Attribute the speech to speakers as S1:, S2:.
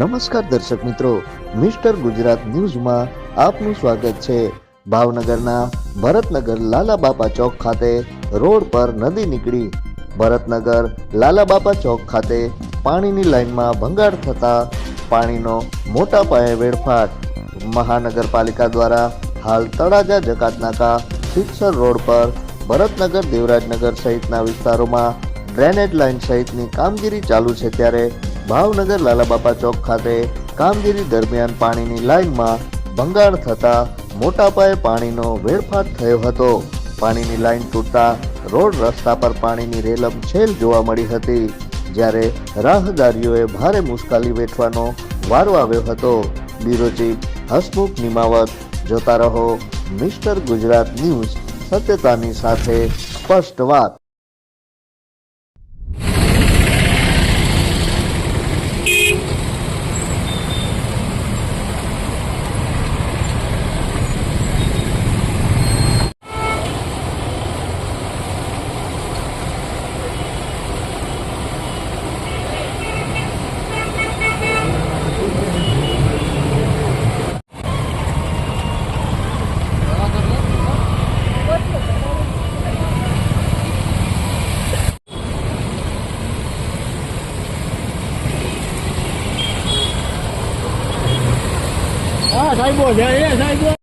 S1: નમસ્કાર દર્શક મિત્રો, મિસ્ટર ગુજરાત ન્યૂઝમાં આપનું સ્વાગત છે. ભાવનગરના ભરતનગર લાલાબાપા ચોક ખાતે રોડ પર નદી નીકળી. ભરતનગર લાલાબાપા ચોક ખાતે પાણીની લાઇનમાં ભંગાણ થતા પાણીનો મોટા પાયે વેડફાટ. મહાનગરપાલિકા દ્વારા હાલ તળાજા, જકાતનાકા શિક્ષર રોડ પર ભરતનગર, દેવરાજનગર સહિતના વિસ્તારોમાં ડ્રેનેજ લાઇન સહિતની કામગીરી ચાલુ છે ત્યારે ભાવનગર લાલાબાપા ચોક ખાતે કામગીરી દરમિયાન પાણીની લાઇનમાં ભંગાણ થતા મોટા પાયે પાણીનો વેડફાટ થયો હતો. પાણીની લાઇન તૂટતા રોડ રસ્તા પર પાણીની રેલમ છેલ જોવા મળી હતી, જ્યારે રાહદારીઓએ ભારે મુશ્કેલી વેઠવાનો વારો આવ્યો હતો. બ્યુરો હસમુખ નિમાવત, જોતા રહો મિસ્ટર ગુજરાત ન્યૂઝ, સત્યતાની સાથે સ્પષ્ટ વાત.
S2: સાહેબો જાય સાહેબો.